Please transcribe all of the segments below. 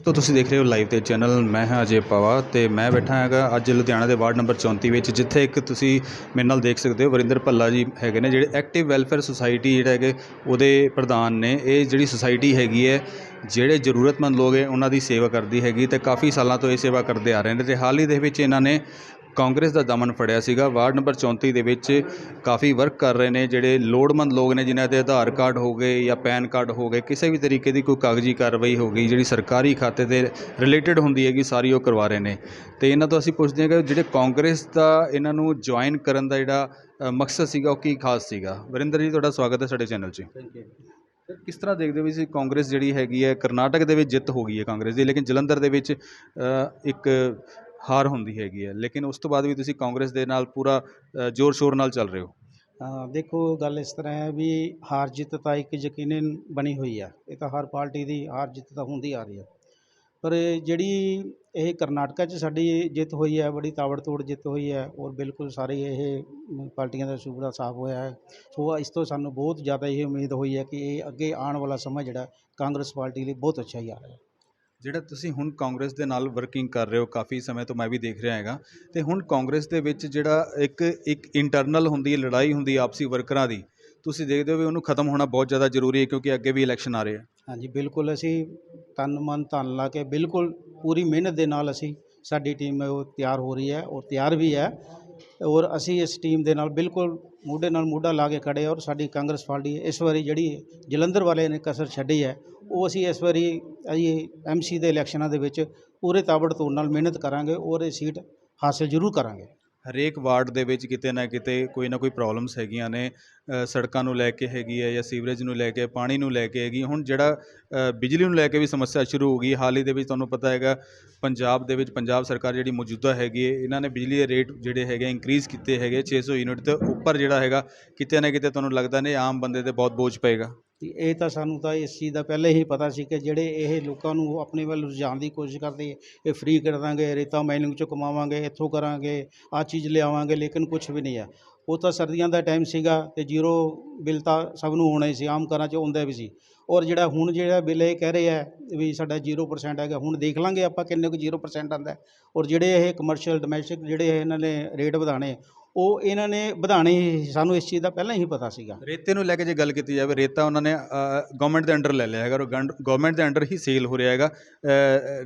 ਤੋ ਤੁਸੀਂ ਦੇਖ ਰਹੇ ਹੋ ਲਾਈਵ ਤੇ ਚੈਨਲ ਮੈਂ ਹਾਂ ਅਜੇ ਪਵਾ ਤੇ ਮੈਂ ਬੈਠਾ ਹੈਗਾ ਅੱਜ ਲੁਧਿਆਣਾ ਦੇ ਵਾਰਡ ਨੰਬਰ 34 ਵਿੱਚ, ਜਿੱਥੇ ਇੱਕ ਤੁਸੀਂ ਮੇਰੇ ਨਾਲ ਦੇਖ ਸਕਦੇ ਹੋ ਵਰਿੰਦਰ ਭੱਲਾ ਜੀ ਹੈਗੇ ਨੇ, ਜਿਹੜੇ ਐਕਟਿਵ ਵੈਲਫੇਅਰ ਸੁਸਾਇਟੀ ਜਿਹੜਾ ਹੈਗੇ ਉਹਦੇ ਪ੍ਰਧਾਨ ਨੇ। ਇਹ ਜਿਹੜੀ ਸੁਸਾਇਟੀ ਹੈਗੀ ਹੈ, ਜਿਹੜੇ ਜ਼ਰੂਰਤਮੰਦ ਲੋਕ ਹੈ, ਉਹਨਾਂ ਦੀ ਸੇਵਾ ਕਰਦੀ ਹੈਗੀ ਤੇ ਕਾਫੀ ਸਾਲਾਂ ਤੋਂ ਇਹ ਸੇਵਾ ਕਰਦੇ ਆ ਰਹੇ ਨੇ ਤੇ ਹਾਲ ਹੀ ਦੇ ਵਿੱਚ ਇਹਨਾਂ ਨੇ ਕਾਂਗਰਸ ਦਾ ਦਮਨ ਫੜਿਆ ਸੀਗਾ। ਵਾਰਡ ਨੰਬਰ 34 ਦੇ ਵਿੱਚ ਕਾਫੀ ਵਰਕ ਕਰ ਰਹੇ ਨੇ ਜਿਹੜੇ ਲੋੜਵੰਦ ਲੋਕ ਨੇ ਜਿਨ੍ਹਾਂ ਦੇ ਆਧਾਰ ਕਾਰਡ ਹੋ ਗਏ ਜਾਂ ਪੈਨ ਕਾਰਡ ਹੋ ਗਏ ਕਿਸੇ ਵੀ ਤਰੀਕੇ ਦੀ ਕੋਈ ਕਾਗਜ਼ੀ ਕਾਰਵਾਈ ਹੋ ਗਈ ਜਿਹੜੀ ਸਰਕਾਰੀ ਖਾਤੇ ਦੇ ਰਿਲੇਟਡ ਹੁੰਦੀ ਹੈਗੀ ਸਾਰੀ ਉਹ ਕਰਵਾ ਰਹੇ ਨੇ। ਤੇ ਇਹਨਾਂ ਤੋਂ ਅਸੀਂ ਪੁੱਛਦੇ ਹਾਂ ਕਿ ਜਿਹੜੇ ਕਾਂਗਰਸ ਦਾ ਇਹਨਾਂ ਨੂੰ ਜੁਆਇਨ ਕਰਨ ਦਾ ਜਿਹੜਾ ਮਕਸਦ ਸੀਗਾ ਉਹ ਕੀ ਖਾਸ ਸੀਗਾ? ਵਰਿੰਦਰ ਜੀ ਤੁਹਾਡਾ ਸਵਾਗਤ ਹੈ ਸਾਡੇ ਚੈਨਲ 'ਚ। ਥੈਂਕ ਯੂ ਸਰ, ਕਿਸ ਤਰ੍ਹਾਂ ਦੇਖਦੇ ਹੋ ਵੀ ਸੀ ਕਾਂਗਰਸ ਜਿਹੜੀ ਹੈਗੀ ਹੈ ਕਰਨਾਟਕ ਦੇ ਵਿੱਚ ਜਿੱਤ ਹੋ ਗਈ ਹੈ ਕਾਂਗਰਸ ਦੀ ਲੇਕਿਨ ਜਲੰਧਰ ਦੇ ਵਿੱਚ ਇੱਕ ਹਾਰ ਹੁੰਦੀ ਹੈਗੀ ਹੈ। ਲੇਕਿਨ ਉਸ ਤੋਂ ਬਾਅਦ ਵੀ ਤੁਸੀਂ ਕਾਂਗਰਸ ਦੇ ਨਾਲ ਪੂਰਾ ਜ਼ੋਰ ਸ਼ੋਰ ਨਾਲ ਚੱਲ ਰਹੇ ਹੋ। ਦੇਖੋ, ਗੱਲ ਇਸ ਤਰ੍ਹਾਂ ਹੈ ਵੀ ਹਾਰ ਜਿੱਤ ਤਾਂ ਇੱਕ ਯਕੀਨਨ ਬਣੀ ਹੋਈ ਆ। ਇਹ ਤਾਂ ਹਰ ਪਾਰਟੀ ਦੀ ਹਾਰ ਜਿੱਤ ਤਾਂ ਹੁੰਦੀ ਆ ਰਹੀ ਆ। ਪਰ ਜਿਹੜੀ ਇਹ ਕਰਨਾਟਕਾ 'ਚ ਸਾਡੀ ਜਿੱਤ ਹੋਈ ਹੈ, ਬੜੀ ਤਾਬੜਤੋੜ ਜਿੱਤ ਹੋਈ ਹੈ ਔਰ ਬਿਲਕੁਲ ਸਾਰੇ ਇਹ ਪਾਰਟੀਆਂ ਦਾ ਸੂਬਾ ਸਾਫ਼ ਹੋਇਆ ਹੈ। ਸੋ ਇਸ ਤੋਂ ਸਾਨੂੰ ਬਹੁਤ ਜ਼ਿਆਦਾ ਇਹ ਉਮੀਦ ਹੋਈ ਹੈ ਕਿ ਇਹ ਅੱਗੇ ਆਉਣ ਵਾਲਾ ਸਮਾਂ ਜਿਹੜਾ ਕਾਂਗਰਸ ਪਾਰਟੀ ਲਈ ਬਹੁਤ ਅੱਛਾ ਹੀ ਆ ਰਿਹਾ ਹੈ। ਜਿਹੜਾ ਤੁਸੀਂ ਹੁਣ ਕਾਂਗਰਸ ਦੇ ਨਾਲ ਵਰਕਿੰਗ ਕਰ ਰਹੇ ਹੋ, ਕਾਫੀ ਸਮੇਂ ਤੋਂ ਮੈਂ ਵੀ ਦੇਖ ਰਿਹਾ ਹੈਗਾ। ਤੇ ਹੁਣ ਕਾਂਗਰਸ ਦੇ ਵਿੱਚ ਜਿਹੜਾ ਇੱਕ ਇੱਕ ਇੰਟਰਨਲ ਹੁੰਦੀ ਹੈ, ਲੜਾਈ ਹੁੰਦੀ ਹੈ ਆਪਸੀ ਵਰਕਰਾਂ ਦੀ, ਤੁਸੀਂ ਦੇਖਦੇ ਹੋ ਵੀ ਉਹਨੂੰ ਖਤਮ ਹੋਣਾ ਬਹੁਤ ਜ਼ਿਆਦਾ ਜ਼ਰੂਰੀ ਹੈ ਕਿਉਂਕਿ ਅੱਗੇ ਵੀ ਇਲੈਕਸ਼ਨ ਆ ਰਹੇ ਆ। ਹਾਂਜੀ, ਬਿਲਕੁਲ ਅਸੀਂ ਤਨ ਮਨ ਧਨ ਲਾ ਕੇ ਬਿਲਕੁਲ ਪੂਰੀ ਮਿਹਨਤ ਦੇ ਨਾਲ ਅਸੀਂ ਸਾਡੀ ਟੀਮ ਉਹ ਤਿਆਰ ਹੋ ਰਹੀ ਹੈ ਔਰ ਤਿਆਰ ਵੀ ਹੈ। ਔਰ ਅਸੀਂ ਇਸ ਟੀਮ ਦੇ ਨਾਲ ਬਿਲਕੁਲ ਮੋਢੇ ਨਾਲ ਮੋਢਾ ਲਾ ਕੇ ਖੜੇ ਔਰ ਸਾਡੀ ਕਾਂਗਰਸ ਪਾਰਟੀ ਇਸ ਵਾਰੀ ਜਿਹੜੀ ਜਲੰਧਰ ਵਾਲੇ ਨੇ ਕਸਰ ਛੱਡੀ ਹੈ, ਉਹ ਅਸੀਂ ਇਸ ਵਾਰੀ ਇਹ ਐਮਸੀ ਦੇ ਇਲੈਕਸ਼ਨਾਂ ਦੇ ਵਿੱਚ ਪੂਰੇ ਤਾਬੜਤੋੜ ਨਾਲ ਮਿਹਨਤ ਕਰਾਂਗੇ ਔਰ ਇਹ ਸੀਟ ਹਾਸਲ ਜ਼ਰੂਰ ਕਰਾਂਗੇ। ਹਰੇਕ ਵਾਰਡ ਦੇ ਵਿੱਚ ਕਿਤੇ ਨਾ ਕਿਤੇ ਕੋਈ ਨਾ ਕੋਈ ਪ੍ਰੋਬਲਮਸ ਹੈਗੀਆਂ ਨੇ ਸੜਕਾਂ ਨੂੰ ਲੈ ਕੇ ਹੈਗੀ ਹੈ ਜਾਂ ਸੀਵਰੇਜ ਨੂੰ ਲੈ ਕੇ, ਪਾਣੀ ਨੂੰ ਲੈ ਕੇ ਹੈਗੀ ਹੁਣ ਜਿਹੜਾ ਬਿਜਲੀ ਨੂੰ ਲੈ ਕੇ ਵੀ ਸਮੱਸਿਆ ਸ਼ੁਰੂ ਹੋ ਗਈ ਹਾਲ ਹੀ ਦੇ ਵਿੱਚ ਤੁਹਾਨੂੰ ਪਤਾ ਹੈਗਾ, ਪੰਜਾਬ ਦੇ ਵਿੱਚ ਪੰਜਾਬ ਸਰਕਾਰ ਜਿਹੜੀ ਮੌਜੂਦਾ ਹੈਗੀ ਹੈ, ਇਹਨਾਂ ਨੇ ਬਿਜਲੀ ਦੇ ਰੇਟ ਜਿਹੜੇ ਹੈਗੇ ਇਨਕਰੀਜ਼ ਕੀਤੇ ਹੈਗੇ 600 ਯੂਨਿਟ ਤੋਂ ਉੱਪਰ ਜਿਹੜਾ ਹੈਗਾ, ਕਿਤੇ ਨਾ ਕਿਤੇ ਤੁਹਾਨੂੰ ਲੱਗਦਾ ਨੇ ਆਮ ਬੰਦੇ ਤੇ ਬਹੁਤ ਬੋਝ ਪਏਗਾ। ਤੇ ਇਹ ਤਾਂ ਸਾਨੂੰ ਤਾਂ ਇਸ ਚੀਜ਼ ਦਾ ਪਹਿਲੇ ਹੀ ਪਤਾ ਸੀ ਕਿ ਜਿਹੜੇ ਇਹ ਲੋਕਾਂ ਨੂੰ ਆਪਣੇ ਵੱਲ ਰੁਝਾਉਣ ਦੀ ਕੋਸ਼ਿਸ਼ ਕਰਦੇ ਇਹ ਫ੍ਰੀ ਕਰ ਦਾਂਗੇ, ਰੇਤਾ ਮਾਈਨਿੰਗ ਚੋਂ ਕਮਾਵਾਂਗੇ, ਇੱਥੋਂ ਕਰਾਂਗੇ, ਆਹ ਚੀਜ਼ ਲਿਆਵਾਂਗੇ, ਲੇਕਿਨ ਕੁਝ ਵੀ ਨਹੀਂ ਹੈ ਉਹ ਤਾਂ ਸਰਦੀਆਂ ਦਾ ਟਾਈਮ ਸੀਗਾ ਤੇ ਜ਼ੀਰੋ ਬਿੱਲ ਤਾਂ ਸਭ ਨੂੰ ਹੋਣਾ ਹੀ ਸੀ, ਆਮ ਘਰਾਂ 'ਚ ਹੁੰਦਾ ਵੀ ਸੀ। ਔਰ ਜਿਹੜਾ ਹੁਣ ਜਿਹੜਾ ਬਿੱਲ ਇਹ ਕਹਿ ਰਹੇ ਆ ਵੀ ਸਾਡਾ 0% ਹੈਗਾ, ਹੁਣ ਦੇਖ ਲਾਂਗੇ ਆਪਾਂ ਕਿੰਨੇ ਕੁ 0% ਆਂਦਾ ਔਰ ਜਿਹੜੇ ਇਹ ਕਮਰਸ਼ੀਅਲ ਡੋਮੈਸਟਿਕ ਜਿਹੜੇ ਇਹਨਾਂ ਨੇ ਰੇਟ ਵਧਾਣੇ ਉਹ ਇਹਨਾਂ ਨੇ ਵਧਾਣੇ ਸਾਨੂੰ ਇਸ ਚੀਜ਼ ਦਾ ਪਹਿਲਾਂ ਹੀ ਪਤਾ ਸੀਗਾ। ਰੇਤੇ ਨੂੰ ਲੈ ਕੇ ਜੇ ਗੱਲ ਕੀਤੀ ਜਾਵੇ ਰੇਤਾ ਉਹਨਾਂ ਨੇ ਗਵਰਨਮੈਂਟ ਦੇ ਅੰਡਰ ਲੈ ਲਿਆ ਹੈਗਾ ਔਰ ਗਵਰਨਮੈਂਟ ਦੇ ਅੰਡਰ ਹੀ ਸੇਲ ਹੋ ਰਿਹਾ ਹੈਗਾ।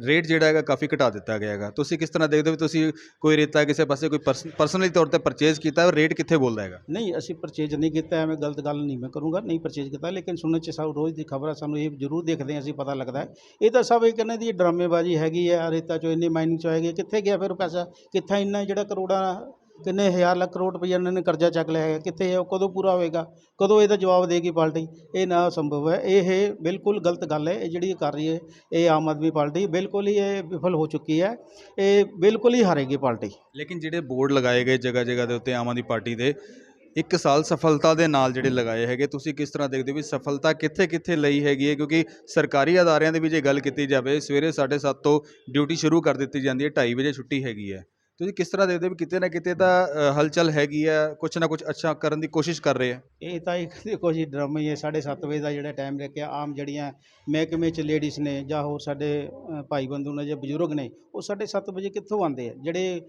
ਰੇਟ ਜਿਹੜਾ ਹੈਗਾ ਕਾਫੀ ਘਟਾ ਦਿੱਤਾ ਗਿਆ ਹੈਗਾ। ਤੁਸੀਂ ਕਿਸ ਤਰ੍ਹਾਂ ਦੇਖਦੇ ਹੋ ਤੁਸੀਂ ਕੋਈ ਰੇਤਾ ਕਿਸੇ ਪਾਸੇ ਕੋਈ ਪਰਸਨਲੀ ਤੌਰ ਤੇ ਪਰਚੇਜ਼ ਕੀਤਾ ਹੈ ਰੇਟ ਕਿੱਥੇ ਬੋਲਦਾ ਹੈਗਾ? ਨਹੀਂ ਅਸੀਂ ਪਰਚੇਜ ਨਹੀਂ ਕੀਤਾ ਐਵੇਂ ਗਲਤ ਗੱਲ ਨਹੀਂ ਮੈਂ ਕਰੂੰਗਾ ਨਹੀਂ ਪਰਚੇਜ ਕੀਤਾ। ਲੇਕਿਨ ਸੁਣਨ ਚ ਸਭ ਰੋਜ਼ ਦੀ ਖਬਰ ਸਾਨੂੰ ਇਹ ਜ਼ਰੂਰ ਦੇਖਦੇ ਹਾਂ ਅਸੀਂ ਪਤਾ ਲੱਗਦਾ ਹੈ। ਇਹ ਤਾਂ ਸਭ ਇਹ ਕਹਿੰਦੇ ਦੀ ਡਰਾਮੇਬਾਜ਼ੀ ਹੈਗੀ ਹੈ ਰੇਤਾ ਚੋਂ ਇੰਨੀ ਮਾਈਨਿੰਗ ਚੋਂ ਹੈਗੀ ਕਿੱਥੇ ਗਿਆ ਫਿਰ ਪੈਸਾ? ਕਿੱਥੇ ਇੰਨਾ ਜਿਹੜਾ ਕਰੋੜਾਂ ਕਿੰਨੇ ਹਜ਼ਾਰ ਲੱਖ ਕਰੋੜ ਰੁਪਈਆ ਇਹਨਾਂ ਨੇ ਕਰਜ਼ਾ ਚੱਕ ਲਿਆ ਹੈ ਕਿੱਥੇ ਹੈ ਉਹ ਕਦੋਂ ਪੂਰਾ ਹੋਏਗਾ ਕਦੋਂ ਇਹਦਾ ਜਵਾਬ ਦੇਗੀ ਪਾਰਟੀ? ਇਹ ਨਾ ਸੰਭਵ ਹੈ, ਇਹ ਬਿਲਕੁਲ ਗਲਤ ਗੱਲ ਹੈ, ਇਹ ਜਿਹੜੀ ਕਰ ਰਹੀ ਹੈ, ਇਹ ਆਮ ਆਦਮੀ ਪਾਰਟੀ ਬਿਲਕੁਲ ਹੀ ਇਹ ਵਿਫਲ ਹੋ ਚੁੱਕੀ ਹੈ, ਇਹ ਬਿਲਕੁਲ ਹੀ ਹਾਰੇਗੀ ਪਾਰਟੀ। ਲੇਕਿਨ ਜਿਹੜੇ ਬੋਰਡ ਲਗਾਏ ਗਏ ਜਗ੍ਹਾ ਜਗ੍ਹਾ ਦੇ ਉੱਤੇ ਆਮ ਆਦਮੀ ਪਾਰਟੀ ਦੇ, ਇੱਕ ਸਾਲ ਸਫਲਤਾ ਦੇ ਨਾਲ ਜਿਹੜੇ ਲਗਾਏ ਹੈਗੇ, ਤੁਸੀਂ ਕਿਸ ਤਰ੍ਹਾਂ ਦੇਖਦੇ ਹੋ ਵੀ ਸਫਲਤਾ ਕਿੱਥੇ ਕਿੱਥੇ ਲਈ ਹੈਗੀ ਹੈ? ਕਿਉਂਕਿ ਸਰਕਾਰੀ ਅਦਾਰਿਆਂ ਦੀ ਵੀ ਜੇ ਗੱਲ ਕੀਤੀ ਜਾਵੇ, ਸਵੇਰੇ 7:30 ਤੋਂ ਡਿਊਟੀ ਸ਼ੁਰੂ ਕਰ ਦਿੱਤੀ ਜਾਂਦੀ ਹੈ 2:30 ਵਜੇ ਛੁੱਟੀ ਹੈਗੀ ਹੈ। ਤੁਸੀਂ ਕਿਸ ਤਰ੍ਹਾਂ ਦੇਖਦੇ ਹੋ ਵੀ ਕਿਤੇ ਨਾ ਕਿਤੇ ਤਾਂ ਹਲਚਲ ਹੈਗੀ ਆ, ਕੁਛ ਨਾ ਕੁਛ ਅੱਛਾ ਕਰਨ ਦੀ ਕੋਸ਼ਿਸ਼ ਕਰ ਰਹੇ ਆ? ਇਹ ਤਾਂ ਇੱਕ ਦੇਖੋ ਜੀ, ਡਰਾਮਾ ਹੀ ਹੈ 7:30 ਵਜੇ ਦਾ ਜਿਹੜਾ ਟਾਈਮ ਰੱਖਿਆ, ਆਮ ਜਿਹੜੀਆਂ ਮਹਿਕਮੇ 'ਚ ਲੇਡੀਜ਼ ਨੇ ਜਾਂ ਹੋਰ ਸਾਡੇ ਭਾਈ ਬੰਧੂ ਨੇ ਜਾਂ ਬਜ਼ੁਰਗ ਨੇ, ਉਹ 7:30 ਵਜੇ ਕਿੱਥੋਂ ਆਉਂਦੇ ਆ? ਜਿਹੜੇ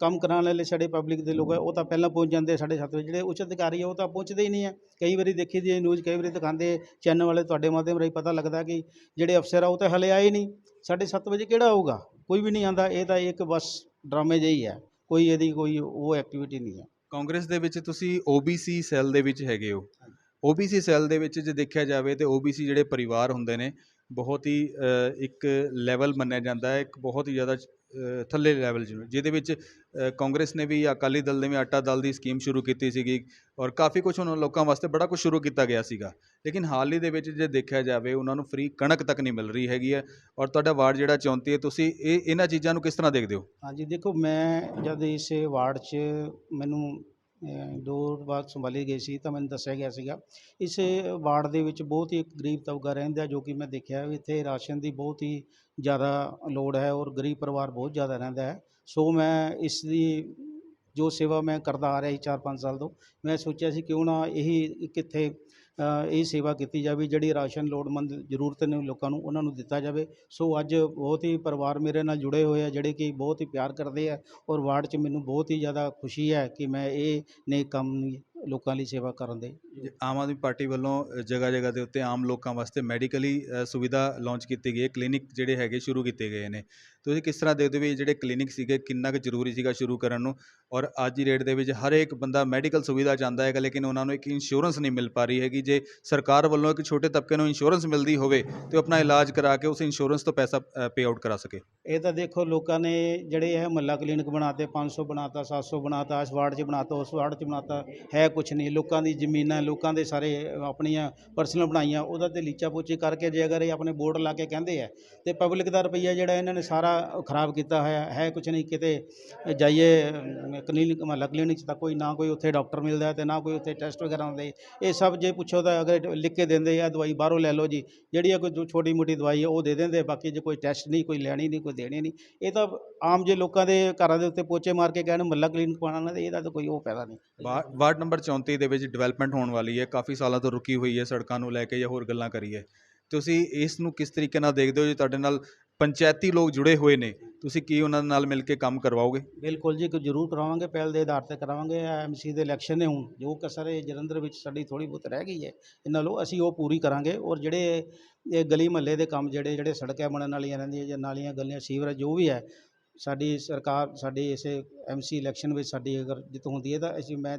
ਕੰਮ ਕਰਾਉਣ ਵਾਲੇ ਸਾਡੇ ਪਬਲਿਕ ਦੇ ਲੋਕ ਆ, ਉਹ ਤਾਂ ਪਹਿਲਾਂ ਪਹੁੰਚ ਜਾਂਦੇ 7:30 ਵਜੇ, ਜਿਹੜੇ ਉੱਚ ਅਧਿਕਾਰੀ ਆ, ਉਹ ਤਾਂ ਪਹੁੰਚਦੇ ਹੀ ਨਹੀਂ ਆ। ਕਈ ਵਾਰੀ ਦੇਖੀ ਦੀ ਨਿਊਜ਼ ਕਈ ਵਾਰੀ ਦਿਖਾਉਂਦੇ ਚੈਨਲ ਵਾਲੇ ਤੁਹਾਡੇ ਮਾਧਿਅਮ ਰਾਹੀਂ ਪਤਾ ਲੱਗਦਾ ਕਿ ਜਿਹੜੇ ਅਫਸਰ ਆ, ਉਹ ਤਾਂ ਹਲੇ ਆਏ ਨਹੀਂ। 7:30 ਵਜੇ ਕਿਹੜਾ ਆਊਗਾ? ਕੋਈ ਵੀ ਨਹੀਂ ਆਂਦਾ ਇਹ ਤਾਂ ਇੱਕ ਬਸ ਡਰਾਮੇ ਜਿਹੀ ਹੈ ਕੋਈ ਇਹਦੀ ਕੋਈ ਉਹ ਐਕਟੀਵਿਟੀ ਨਹੀਂ ਹੈ ਕਾਂਗਰਸ ਦੇ ਵਿੱਚ ਤੁਸੀਂ OBC ਸੈੱਲ ਦੇ ਵਿੱਚ ਹੈਗੇ ਹੋ। OBC ਸੈੱਲ ਦੇ ਵਿੱਚ ਜੇ ਦੇਖਿਆ ਜਾਵੇ ਤੇ OBC ਜਿਹੜੇ ਪਰਿਵਾਰ ਹੁੰਦੇ ਨੇ ਬਹੁਤ ਹੀ ਅ, ਇੱਕ ਲੈਵਲ ਮੰਨਿਆ ਜਾਂਦਾ ਹੈ। ਇੱਕ ਬਹੁਤ ਹੀ ਜ਼ਿਆਦਾ ਥੱਲੇ ਲੈਵਲ ਜਿਹਨੂੰ ਜਿਹਦੇ ਵਿੱਚ ਕਾਂਗਰਸ ਨੇ ਵੀ ਅਕਾਲੀ ਦਲ ਨੇ ਵੀ ਆਟਾ ਦਲ ਦੀ ਸਕੀਮ ਸ਼ੁਰੂ ਕੀਤੀ ਸੀਗੀ ਔਰ ਕਾਫੀ ਕੁਝ ਉਹਨਾਂ ਲੋਕਾਂ ਵਾਸਤੇ ਬੜਾ ਕੁਝ ਸ਼ੁਰੂ ਕੀਤਾ ਗਿਆ ਸੀਗਾ। ਲੇਕਿਨ ਹਾਲ ਹੀ ਦੇ ਵਿੱਚ ਜੇ ਦੇਖਿਆ ਜਾਵੇ, ਉਹਨਾਂ ਨੂੰ ਫ੍ਰੀ ਕਣਕ ਤੱਕ ਨਹੀਂ ਮਿਲ ਰਹੀ ਹੈਗੀ ਹੈ ਔਰ ਤੁਹਾਡਾ ਵਾਰਡ ਜਿਹੜਾ 34 ਹੈ, ਤੁਸੀਂ ਇਹ, ਇਹਨਾਂ ਚੀਜ਼ਾਂ ਨੂੰ ਕਿਸ ਤਰ੍ਹਾਂ ਦੇਖਦੇ ਹੋ? ਹਾਂਜੀ, ਦੇਖੋ ਮੈਂ ਜਦ ਇਸ ਵਾਰਡ 'ਚ ਮੈਨੂੰ ਦੋ ਵਾਰ ਸੰਭਾਲੀ ਗਈ ਸੀ ਤਾਂ ਮੈਨੂੰ ਦੱਸਿਆ ਗਿਆ ਸੀਗਾ। ਇਸ ਵਾਰਡ ਦੇ ਵਿੱਚ ਬਹੁਤ ਹੀ ਇੱਕ ਗਰੀਬ ਤਬਕਾ ਰਹਿੰਦਾ ਜੋ ਕਿ ਮੈਂ ਦੇਖਿਆ ਵੀ ਇੱਥੇ ਰਾਸ਼ਨ ਦੀ ਬਹੁਤ ਹੀ ਜ਼ਿਆਦਾ ਲੋੜ ਹੈ ਔਰ ਗਰੀਬ ਪਰਿਵਾਰ ਬਹੁਤ ਜ਼ਿਆਦਾ ਰਹਿੰਦਾ ਹੈ। ਸੋ ਮੈਂ ਇਸ ਦੀ ਜੋ ਸੇਵਾ ਮੈਂ ਕਰਦਾ ਆ ਰਿਹਾ ਸੀ 4-5 ਸਾਲ ਤੋਂ, ਮੈਂ ਸੋਚਿਆ ਸੀ ਕਿਉਂ ਨਾ ਇਹੀ ਕਿੱਥੇ ਇਹ ਸੇਵਾ ਕੀਤੀ ਜਾਵੇ, ਜਿਹੜੀ ਰਾਸ਼ਨ ਲੋੜਮੰਦ ਜ਼ਰੂਰਤ ਨੇ ਲੋਕਾਂ ਨੂੰ, ਉਹਨਾਂ ਨੂੰ ਦਿੱਤਾ ਜਾਵੇ। ਸੋ ਅੱਜ ਬਹੁਤ ਹੀ ਪਰਿਵਾਰ ਮੇਰੇ ਨਾਲ ਜੁੜੇ ਹੋਏ ਆ, ਜਿਹੜੇ ਕਿ ਬਹੁਤ ਹੀ ਪਿਆਰ ਕਰਦੇ ਆ ਔਰ ਵਾਰਡ 'ਚ ਮੈਨੂੰ ਬਹੁਤ ਹੀ ਜ਼ਿਆਦਾ ਖੁਸ਼ੀ ਹੈ ਕਿ ਮੈਂ ਇਹ ਨੇ ਕੰਮ ਲੋਕਾਂ ਲਈ ਸੇਵਾ ਕਰਨ ਦੇ ਆਮ ਆਦਮੀ ਪਾਰਟੀ ਵੱਲੋਂ ਜਗ੍ਹਾ ਜਗ੍ਹਾ ਦੇ ਉੱਤੇ ਆਮ ਲੋਕਾਂ ਵਾਸਤੇ ਮੈਡੀਕਲੀ ਸੁਵਿਧਾ ਲਾਂਚ ਕੀਤੀ ਗਈ ਹੈ, ਕਲੀਨਿਕ ਜਿਹੜੇ ਹੈਗੇ ਸ਼ੁਰੂ ਕੀਤੇ ਗਏ ਨੇ। ਤੁਸੀਂ ਕਿਸ ਤਰ੍ਹਾਂ ਦੇਖਦੇ ਹੋ ਵੀ ਜਿਹੜੇ ਕਲੀਨਿਕ ਸੀਗੇ, ਕਿੰਨਾ ਕੁ ਜ਼ਰੂਰੀ ਸੀਗਾ ਸ਼ੁਰੂ ਕਰਨ ਨੂੰ? ਔਰ ਅੱਜ ਦੀ ਰੇਟ ਦੇ ਵਿੱਚ ਹਰੇਕ ਬੰਦਾ ਮੈਡੀਕਲ ਸੁਵਿਧਾ ਚਾਹੁੰਦਾ ਹੈਗਾ, ਲੇਕਿਨ ਉਹਨਾਂ ਨੂੰ ਇੱਕ ਇੰਸ਼ੋਰੈਂਸ ਨਹੀਂ ਮਿਲ ਪਾ ਰਹੀ ਹੈਗੀ। ਜੇ ਸਰਕਾਰ ਵੱਲੋਂ ਇੱਕ ਛੋਟੇ ਤਬਕੇ ਨੂੰ ਇੰਸ਼ੋਰੈਂਸ ਮਿਲਦੀ ਹੋਵੇ, ਤੇ ਉਹ ਆਪਣਾ ਇਲਾਜ ਕਰਾ ਕੇ ਉਸ ਇੰਸ਼ੋਰੈਂਸ ਤੋਂ ਪੈਸਾ ਪੇ ਆਊਟ ਕਰਾ ਸਕੇ। ਇਹ ਤਾਂ ਦੇਖੋ, ਲੋਕਾਂ ਨੇ ਜਿਹੜੇ ਇਹ ਮਹੱਲਾ ਕਲੀਨਿਕ ਬਣਾਤੇ 500 ਬਣਾਤਾ 700 ਬਣਾਤਾ, ਇਸ ਵਾਰਡ 'ਚ ਬਣਾਤਾ, ਉਸ ਵਾਰਡ 'ਚ ਬਣਾਤਾ, ਹੈ ਕੁਛ ਨਹੀਂ। ਲੋਕਾਂ ਦੀ ਜ਼ਮੀਨਾਂ, ਲੋਕਾਂ ਦੇ ਸਾਰੇ ਆਪਣੀਆਂ ਪਰਸਨਲ ਬਣਾਈਆਂ, ਉਹਦਾ ਤੇ ਲੀਚਾ ਪੋਚੀ ਕਰਕੇ ਜੇ ਅਗਰ ਇਹ ਆਪਣੇ ਬੋਰਡ ਲਾ ਕੇ ਕਹਿੰਦੇ ਆ, ਤੇ ਪਬਲਿਕ ਦਾ ਰੁਪਈਆ ਜਿਹੜਾ ਇਹਨਾਂ ਨੇ ਸਾਰਾ ਖਰਾਬ ਕੀਤਾ ਹੋਇਆ, ਹੈ ਕੁਛ ਨਹੀਂ, ਕਿਤੇ ਜਾਈਏ ਕਲੀਨਿਕ ਮਹੱਲਾ ਕਲੀਨਿਕ 'ਚ ਤਾਂ ਕੋਈ ਨਾ ਕੋਈ ਉੱਥੇ ਡਾਕਟਰ ਮਿਲਦਾ ਤੇ ਨਾ ਕੋਈ ਉੱਥੇ ਟੈਸਟ ਵਗੈਰਾ ਹੁੰਦੇ। ਇਹ ਸਭ ਜੇ ਪੁੱਛੋ ਤਾਂ ਅਗਰ ਲਿਖ ਕੇ ਦਿੰਦੇ ਆ, ਦਵਾਈ ਬਾਹਰੋਂ ਲੈ ਲਓ ਜੀ। ਜਿਹੜੀ ਆ ਕੋਈ ਜੋ ਛੋਟੀ ਮੋਟੀ ਦਵਾਈ ਹੈ ਉਹ ਦੇ ਦਿੰਦੇ ਬਾਕੀ ਜੇ ਕੋਈ ਟੈਸਟ ਨਹੀਂ, ਕੋਈ ਲੈਣੀ ਨਹੀਂ, ਕੋਈ ਦੇਣੀ ਨਹੀਂ। ਇਹ ਤਾਂ ਆਮ ਜੇ ਲੋਕਾਂ ਦੇ ਘਰਾਂ ਦੇ ਉੱਤੇ ਪੋਚੇ ਮਾਰ ਕੇ ਕਹਿਣ ਮਹੱਲਾ ਕਲੀਨਿਕ ਪਾਣਾ ਤੇ ਇਹਦਾ ਤਾਂ ਕੋਈ ਉਹ ਫਾਇਦਾ ਨਹੀਂ। ਵਾ- ਵਾਰਡ ਨੰਬਰ 34 ਦੇ ਵਿੱਚ ਡਿਵੈਲਪਮੈਂਟ ਹੋਣ ਵਾਲੀ ਹੈ। ਕਾਫੀ ਸਾਲਾਂ ਤੋਂ ਰੁਕੀ ਹੋਈ ਹੈ ਸੜਕਾਂ ਨੂੰ ਲੈ ਕੇ ਜਾਂ ਹੋਰ ਗੱਲਾਂ ਕਰੀਏ ਤੁਸੀਂ ਇਸ ਨੂੰ ਕਿਸ ਤਰੀਕੇ ਨਾਲ ਦੇਖਦੇ ਹੋ ਜੀ? ਤੁਹਾਡੇ ਨਾਲ ਪੰਚਾਇਤੀ ਲੋਕ ਜੁੜੇ ਹੋਏ ਨੇ। ਤੁਸੀਂ ਕੀ ਉਹਨਾਂ ਨਾਲ ਮਿਲ ਕੇ ਕੰਮ ਕਰਵਾਓਗੇ? ਬਿਲਕੁਲ ਜੀ ਕਿ ਜ਼ਰੂਰ ਕਰਾਵਾਂਗੇ, ਪਹਿਲ ਦੇ ਆਧਾਰ ਤੇ ਕਰਾਵਾਂਗੇ। ਐਮਸੀ ਦੇ ਇਲੈਕਸ਼ਨ ਨੇ ਹੁਣ, ਜੋ ਕਸਰ ਇਹ ਜਲੰਧਰ ਵਿੱਚ ਸਾਡੀ ਥੋੜੀ ਬਹੁਤ ਰਹਿ ਗਈ ਹੈ, ਇਹਨਾਂ ਲੋ ਅਸੀਂ ਉਹ ਪੂਰੀ ਕਰਾਂਗੇ ਔਰ ਜਿਹੜੇ ਇਹ ਗਲੀ ਮਹੱਲੇ ਦੇ ਕੰਮ ਜਿਹੜੇ ਜਿਹੜੇ ਸੜਕਾਂ ਬਣਨ ਵਾਲੀਆਂ ਰਹਿੰਦੀਆਂ ਜਾਂ ਨਾਲੀਆਂ, ਗਲੀਆਂ, ਸੀਵਰੇਜ ਜੋ ਵੀ ਹੈ, ਸਾਡੀ ਸਰਕਾਰ, ਸਾਡੀ ਇਸੇ ਐਮਸੀ ਇਲੈਕਸ਼ਨ ਵਿੱਚ ਸਾਡੀ ਅਗਰ ਜਿੱਤ ਹੁੰਦੀ ਹੈ ਤਾਂ ਅਸੀਂ ਮੈਂ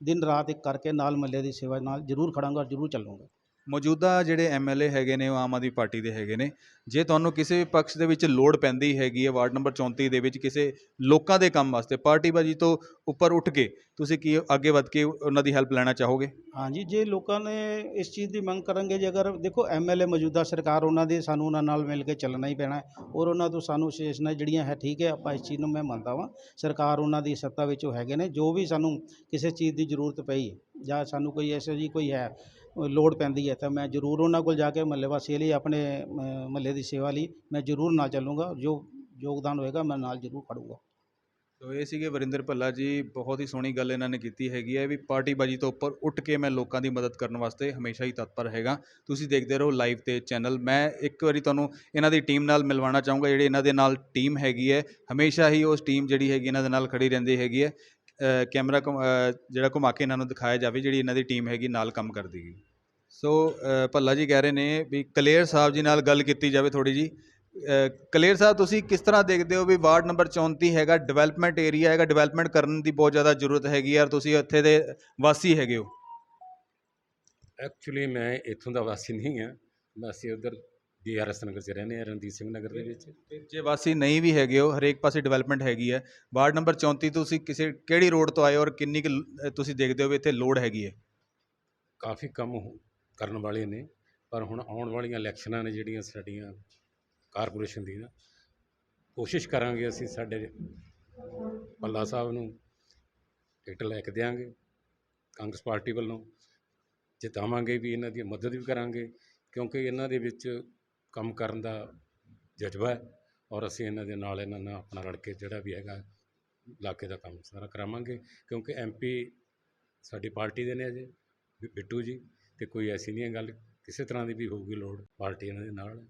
ਦਿਨ ਰਾਤ ਇੱਕ ਕਰਕੇ ਨਾਲ ਮਹੱਲੇ ਦੀ ਸੇਵਾ ਨਾਲ ਜ਼ਰੂਰ ਖੜਾਂਗਾ ਔਰ ਜ਼ਰੂਰ ਚੱਲੂੰਗਾ। ਮੌਜੂਦਾ ਜਿਹੜੇ ਐਮਐਲਏ ਹੈਗੇ ਨੇ, ਉਹ ਆਮ ਆਦਮੀ ਪਾਰਟੀ ਦੇ ਹੈਗੇ ਨੇ। ਜੇ ਤੁਹਾਨੂੰ ਕਿਸੇ ਵੀ ਪਕਸ਼ ਦੇ ਵਿੱਚ ਲੋੜ ਪੈਂਦੀ ਹੈਗੀ ਹੈ, ਵਾਰਡ ਨੰਬਰ 34 ਦੇ ਵਿੱਚ ਕਿਸੇ ਲੋਕਾਂ ਦੇ ਕੰਮ ਵਾਸਤੇ ਪਾਰਟੀਬਾਜੀ ਤੋਂ ਉੱਪਰ ਉੱਠ ਕੇ ਤੁਸੀਂ ਕੀ ਅੱਗੇ ਵੱਧ ਕੇ ਉਹਨਾਂ ਦੀ ਹੈਲਪ ਲੈਣਾ ਚਾਹੋਗੇ? ਹਾਂਜੀ, ਜੇ ਲੋਕਾਂ ਨੇ ਇਸ ਚੀਜ਼ ਦੀ ਮੰਗ ਕਰਨਗੇ, ਜੇ ਅਗਰ ਦੇਖੋ ਐਮਐਲਏ ਮੌਜੂਦਾ ਸਰਕਾਰ, ਉਹਨਾਂ ਦੇ ਸਾਨੂੰ ਉਹਨਾਂ ਨਾਲ ਮਿਲ ਕੇ ਚੱਲਣਾ ਹੀ ਪੈਣਾ ਔਰ ਉਹਨਾਂ ਤੋਂ ਸਾਨੂੰ ਵਿਸ਼ੇਸ਼ਣਾ ਜਿਹੜੀਆਂ ਹੈ, ਠੀਕ ਹੈ, ਆਪਾਂ ਇਸ ਚੀਜ਼ ਨੂੰ ਮੈਂ ਮੰਨਦਾ ਵਾਂ। ਸਰਕਾਰ ਉਹਨਾਂ ਦੀ ਸੱਤਾ ਵਿੱਚ ਉਹ ਹੈਗੇ ਨੇ, ਜੋ ਵੀ ਸਾਨੂੰ ਕਿਸੇ ਚੀਜ਼ ਦੀ ਜ਼ਰੂਰਤ ਪਈ ਜਾਂ ਸਾਨੂੰ ਕੋਈ ਐਸੋ ਜੀ ਕੋਈ ਹੈ ਲੋੜ ਪੈਂਦੀ ਹੈ, ਤਾਂ ਮੈਂ ਜ਼ਰੂਰ ਉਹਨਾਂ ਕੋਲ ਜਾ ਕੇ ਮਹੱਲੇ ਵਾਸੀਆਂ ਲਈ ਆਪਣੇ ਮਹੱਲੇ ਦੀ ਸੇਵਾ ਲਈ ਮੈਂ ਜ਼ਰੂਰ ਨਾਲ ਚੱਲੂੰਗਾ, ਜੋ ਯੋਗਦਾਨ ਹੋਏਗਾ ਮੈਂ ਨਾਲ ਜ਼ਰੂਰ ਖੜੂੰਗਾ। ਸੋ ਇਹ ਸੀਗੇ ਵਰਿੰਦਰ ਭੱਲਾ ਜੀ, ਬਹੁਤ ਹੀ ਸੋਹਣੀ ਗੱਲ ਇਹਨਾਂ ਨੇ ਕੀਤੀ ਹੈਗੀ ਹੈ ਵੀ ਪਾਰਟੀਬਾਜੀ ਤੋਂ ਉੱਪਰ ਉੱਠ ਕੇ ਮੈਂ ਲੋਕਾਂ ਦੀ ਮਦਦ ਕਰਨ ਵਾਸਤੇ ਹਮੇਸ਼ਾ ਹੀ ਤਤਪਰ ਹੈਗਾ। ਤੁਸੀਂ ਦੇਖਦੇ ਰਹੋ ਲਾਈਵ ਤੇ ਚੈਨਲ, ਮੈਂ ਇੱਕ ਵਾਰੀ ਤੁਹਾਨੂੰ ਇਹਨਾਂ ਦੀ ਟੀਮ ਨਾਲ ਮਿਲਵਾਉਣਾ ਚਾਹੂੰਗਾ, ਜਿਹੜੀ ਇਹਨਾਂ ਦੇ ਨਾਲ ਟੀਮ ਹੈਗੀ ਹੈ, ਹਮੇਸ਼ਾ ਹੀ ਉਸ ਟੀਮ ਜਿਹੜੀ ਹੈਗੀ ਇਹਨਾਂ ਦੇ ਨਾਲ ਖੜੀ ਰਹਿੰਦੀ ਹੈਗੀ ਹੈ। ਕੈਮਰਾ ਘੁਮ- ਜਿਹੜਾ ਘੁਮਾ ਕੇ ਇਹਨਾਂ ਨੂੰ ਦਿਖਾਇਆ ਜਾਵੇ ਜਿਹੜੀ ਇਹਨਾਂ ਦੀ ਟੀਮ ਹੈਗੀ ਨਾਲ ਕੰਮ ਕਰਦੀ ਹੈਗੀ। ਸੋ ਭੱਲਾ ਜੀ ਕਹਿ ਰਹੇ ਨੇ ਵੀ ਕਲੇਰ ਸਾਹਿਬ ਜੀ ਨਾਲ ਗੱਲ ਕੀਤੀ ਜਾਵੇ ਥੋੜੀ ਜੀ ਅ, ਕਲੇਰ ਸਾਹਿਬ ਤੁਸੀਂ ਕਿਸ ਤਰ੍ਹਾਂ ਦੇਖਦੇ ਹੋ ਵੀ ਵਾਰਡ ਨੰਬਰ 34 ਹੈਗਾ ਡਿਵੈਲਪਮੈਂਟ ਏਰੀਆ ਹੈਗਾ ਡਿਵੈਲਪਮੈਂਟ ਕਰਨ ਦੀ ਬਹੁਤ ਜ਼ਿਆਦਾ ਜ਼ਰੂਰਤ ਹੈਗੀ ਹੈ ਤੁਸੀਂ ਇੱਥੇ ਦੇ ਵਾਸੀ ਹੈਗੇ ਹੋ? ਐਕਚੁਅਲੀ ਮੈਂ ਇੱਥੋਂ ਦਾ ਵਾਸੀ ਨਹੀਂ ਹਾਂ ਵਾਸੀ ਅਸੀਂ ਉਧਰ ਡੀਆਰਐਸ ਨਗਰ 'ਚ ਰਹਿੰਦੇ ਹਾਂ ਰਣਜੀਤ ਸਿੰਘ ਨਗਰ ਦੇ ਵਿੱਚ? ਜੇ ਵਾਸੀ ਨਹੀਂ ਵੀ ਹੈਗੇ ਹੋ ਹਰੇਕ ਪਾਸੇ ਡਿਵੈਲਪਮੈਂਟ ਹੈਗੀ ਹੈ। ਵਾਰਡ ਨੰਬਰ 34 ਤੁਸੀਂ ਕਿਸੇ ਕਿਹੜੀ ਰੋਡ ਤੋਂ ਆਏ ਹੋ ਔਰ ਕਿੰਨੀ ਕੁ ਲ- ਤੁਸੀਂ ਦੇਖਦੇ ਹੋ ਵੀ ਇੱਥੇ ਲੋਡ ਹੈਗੀ ਹੈ? ਕਾਫੀ ਕੰਮ ਹੋ- ਕਰਨ ਵਾਲੇ ਨੇ ਪਰ ਹੁਣ ਆਉਣ ਵਾਲੀਆਂ ਇਲੈਕਸ਼ਨਾਂ ਨੇ ਜਿਹੜੀਆਂ ਸਾਡੀਆਂ ਕਾਰਪੋਰੇਸ਼ਨ ਦੀਆਂ ਕੋਸ਼ਿਸ਼ ਕਰਾਂਗੇ ਅਸੀਂ ਸਾਡੇ ਪੱਲਾ ਸਾਹਿਬ ਨੂੰ ਟਿਕਟ ਲੈ ਕੇ ਦਿਆਂਗੇ ਕਾਂਗਰਸ ਪਾਰਟੀ ਵੱਲੋਂ ਜਿਤਾਵਾਂਗੇ ਵੀ ਇਹਨਾਂ ਦੀ ਮਦਦ ਵੀ ਕਰਾਂਗੇ ਕਿਉਂਕਿ ਇਹਨਾਂ ਦੇ ਵਿੱਚ ਕੰਮ ਕਰਨ ਦਾ ਜਜ਼ਬਾ ਹੈ ਔਰ ਅਸੀਂ ਇਹਨਾਂ ਦੇ ਨਾਲ ਇਹਨਾਂ ਨਾਲ ਆਪਣਾ ਰਲ ਕੇ ਜਿਹੜਾ ਵੀ ਹੈਗਾ ਇਲਾਕੇ ਦਾ ਕੰਮ ਸਾਰਾ ਕਰਾਵਾਂਗੇ ਕਿਉਂਕਿ ਐਮਪੀ ਸਾਡੀ ਪਾਰਟੀ ਦੇ ਨੇ ਅਜੇ ਬਿੱਟੂ ਜੀ ਤੇ ਕੋਈ ਐਸੀ ਨਹੀਂ ਹੈ ਗੱਲ, ਕਿਸੇ ਤਰ੍ਹਾਂ ਦੀ ਵੀ ਹੋਊਗੀ ਲੋੜ, ਪਾਰਟੀ ਇਹਨਾਂ ਦੇ ਨਾਲ।